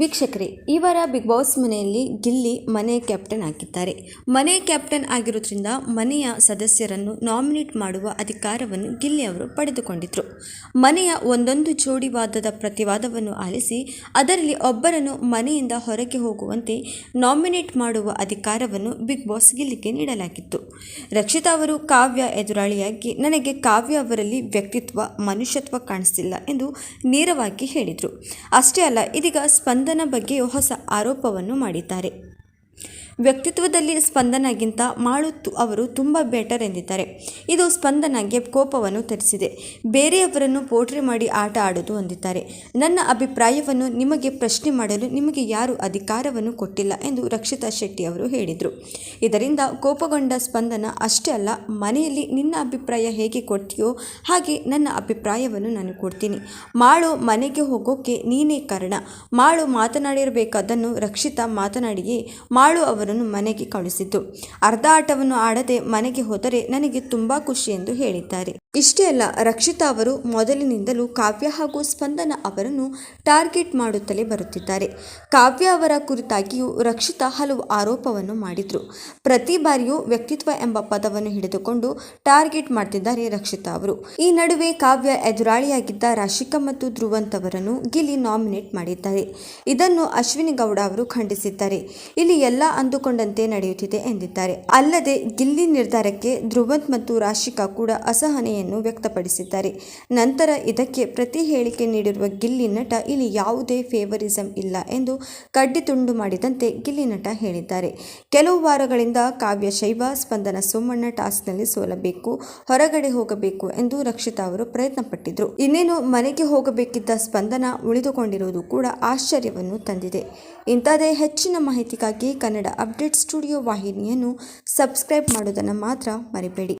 ವೀಕ್ಷಕರೇ, ಈ ವಾರ ಬಿಗ್ ಬಾಸ್ ಮನೆಯಲ್ಲಿ ಗಿಲ್ಲಿ ಮನೆ ಕ್ಯಾಪ್ಟನ್ ಆಗಿದ್ದಾರೆ. ಮನೆ ಕ್ಯಾಪ್ಟನ್ ಆಗಿರೋದ್ರಿಂದ ಮನೆಯ ಸದಸ್ಯರನ್ನು ನಾಮಿನೇಟ್ ಮಾಡುವ ಅಧಿಕಾರವನ್ನು ಗಿಲ್ಲಿ ಅವರು ಪಡೆದುಕೊಂಡಿದ್ದರು ಮನೆಯ ಒಂದೊಂದು ಜೋಡಿ ವಾದದ ಪ್ರತಿವಾದವನ್ನು ಆಲಿಸಿ, ಅದರಲ್ಲಿ ಒಬ್ಬರನ್ನು ಮನೆಯಿಂದ ಹೊರಗೆ ಹೋಗುವಂತೆ ನಾಮಿನೇಟ್ ಮಾಡುವ ಅಧಿಕಾರವನ್ನು ಬಿಗ್ ಬಾಸ್ ಗಿಲ್ಲಿಗೆ ನೀಡಲಾಗಿತ್ತು. ರಕ್ಷಿತಾ ಅವರು ಕಾವ್ಯ ಎದುರಾಳಿಯಾಗಿ, ನನಗೆ ಕಾವ್ಯ ಅವರಲ್ಲಿ ವ್ಯಕ್ತಿತ್ವ, ಮನುಷ್ಯತ್ವ ಕಾಣಿಸ್ತಿಲ್ಲ ಎಂದು ನೇರವಾಗಿ ಹೇಳಿದರು. ಅಷ್ಟೇ ಅಲ್ಲ, ಇದೀಗ ಸ್ಪಂದನ ಬಗ್ಗೆ ಹೊಸ ಆರೋಪವನ್ನು ಮಾಡಿದ್ದಾರೆ. ವ್ಯಕ್ತಿತ್ವದಲ್ಲಿ ಸ್ಪಂದನಗಿಂತ ಮಾಳುತ್ತು ಅವರು ತುಂಬ ಬೆಟರ್ ಎಂದಿದ್ದಾರೆ. ಇದು ಸ್ಪಂದನಗೆ ಕೋಪವನ್ನು ತರಿಸಿದೆ. ಬೇರೆಯವರನ್ನು ಪೋಟ್ರಿ ಮಾಡಿ ಆಟ ಆಡೋದು ಅಂದಿದ್ದಾರೆ ನನ್ನ ಅಭಿಪ್ರಾಯವನ್ನು ನಿಮಗೆ ಪ್ರಶ್ನೆ ಮಾಡಲು ನಿಮಗೆ ಯಾರು ಅಧಿಕಾರವನ್ನು ಕೊಟ್ಟಿಲ್ಲ ಎಂದು ರಕ್ಷಿತಾ ಶೆಟ್ಟಿ ಅವರು ಹೇಳಿದರು. ಇದರಿಂದ ಕೋಪಗೊಂಡ ಸ್ಪಂದನ ಅಷ್ಟೇ ಅಲ್ಲ, ಮನೆಯಲ್ಲಿ ನಿನ್ನ ಅಭಿಪ್ರಾಯ ಹೇಗೆ ಕೊಡ್ತೀಯೋ ಹಾಗೆ ನನ್ನ ಅಭಿಪ್ರಾಯವನ್ನು ನಾನು ಕೊಡ್ತೀನಿ. ಮಾಳು ಮನೆಗೆ ಹೋಗೋಕೆ ನೀನೇ ಕಾರಣ. ಮಾಳು ಮಾತನಾಡಿರಬೇಕಾದನ್ನು ರಕ್ಷಿತಾ ಮಾತನಾಡಿಯೇ ಮಾಳು ಅವರನ್ನು ಮನೆಗೆ ಕಳುಹಿಸಿದ್ದು ಅರ್ಧ ಆಟವನ್ನು ಆಡದೆ ಮನೆಗೆ ಹೋದರೆ ನನಗೆ ತುಂಬಾ ಖುಷಿ ಎಂದು ಹೇಳಿದ್ದಾರೆ. ಇಷ್ಟೇ ಅಲ್ಲ, ರಕ್ಷಿತಾ ಅವರು ಮೊದಲಿನಿಂದಲೂ ಕಾವ್ಯ ಹಾಗೂ ಸ್ಪಂದನ ಅವರನ್ನು ಟಾರ್ಗೆಟ್ ಮಾಡುತ್ತಲೇ ಬರುತ್ತಿದ್ದಾರೆ. ಕಾವ್ಯ ಅವರ ಕುರಿತಾಗಿಯೂ ರಕ್ಷಿತಾ ಹಲವು ಆರೋಪವನ್ನು ಮಾಡಿದ್ರು. ಪ್ರತಿ ಬಾರಿಯೂ ವ್ಯಕ್ತಿತ್ವ ಎಂಬ ಪದವನ್ನು ಹಿಡಿದುಕೊಂಡು ಟಾರ್ಗೆಟ್ ಮಾಡ್ತಿದ್ದಾರೆ ರಕ್ಷಿತಾ ಅವರು. ಈ ನಡುವೆ ಕಾವ್ಯ ಎದುರಾಳಿಯಾಗಿದ್ದ ರಾಶಿಕಾ ಮತ್ತು ಧ್ರುವಂತ್ ಅವರನ್ನು ಗಿಲ್ಲಿ ನಾಮಿನೇಟ್ ಮಾಡಿದ್ದಾರೆ. ಇದನ್ನು ಅಶ್ವಿನಿ ಗೌಡ ಅವರು ಖಂಡಿಸಿದ್ದಾರೆ. ಇಲ್ಲಿ ಎಲ್ಲ ಅಂದುಕೊಂಡಂತೆ ನಡೆಯುತ್ತಿದೆ ಎಂದಿದ್ದಾರೆ. ಅಲ್ಲದೆ ಗಿಲ್ಲಿ ನಿರ್ಧಾರಕ್ಕೆ ಧ್ರುವಂತ್ ಮತ್ತು ರಾಶಿಕಾ ಕೂಡ ಅಸಹನೆಯನ್ನು ವ್ಯಕ್ತಪಡಿಸಿದ್ದಾರೆ. ನಂತರ ಇದಕ್ಕೆ ಪ್ರತಿ ಹೇಳಿಕೆ ನೀಡಿರುವ ಗಿಲ್ಲಿ ನಟ, ಇಲ್ಲಿ ಯಾವುದೇ ಫೇವರಿಸಂ ಇಲ್ಲ ಎಂದು ಕಡ್ಡಿ ತುಂಡು ಮಾಡಿದಂತೆ ಗಿಲ್ಲಿ ನಟ ಹೇಳಿದ್ದಾರೆ. ಕೆಲವು ವಾರಗಳಿಂದ ಕಾವ್ಯ ಶೈವ, ಸ್ಪಂದನ ಸೋಮಣ್ಣ ಟಾಸ್ಕ್ನಲ್ಲಿ ಸೋಲಬೇಕು, ಹೊರಗಡೆ ಹೋಗಬೇಕು ಎಂದು ರಕ್ಷಿತಾ ಅವರು ಪ್ರಯತ್ನ ಪಟ್ಟಿದ್ರು ಇನ್ನೇನು ಮನೆಗೆ ಹೋಗಬೇಕಿದ್ದ ಸ್ಪಂದನ ಉಳಿದುಕೊಂಡಿರುವುದು ಕೂಡ ಆಶ್ಚರ್ಯವನ್ನು ತಂದಿದೆ. ಇಂಥದೇ ಹೆಚ್ಚಿನ ಮಾಹಿತಿಗಾಗಿ ಕನ್ನಡ ಅಪ್ಡೇಟ್ ಸ್ಟುಡಿಯೋ ವಾಹಿನಿಯನ್ನು ಸಬ್ಸ್ಕ್ರೈಬ್ ಮಾಡೋದನ್ನು ಮಾತ್ರ ಮರಿಬೇಡಿ.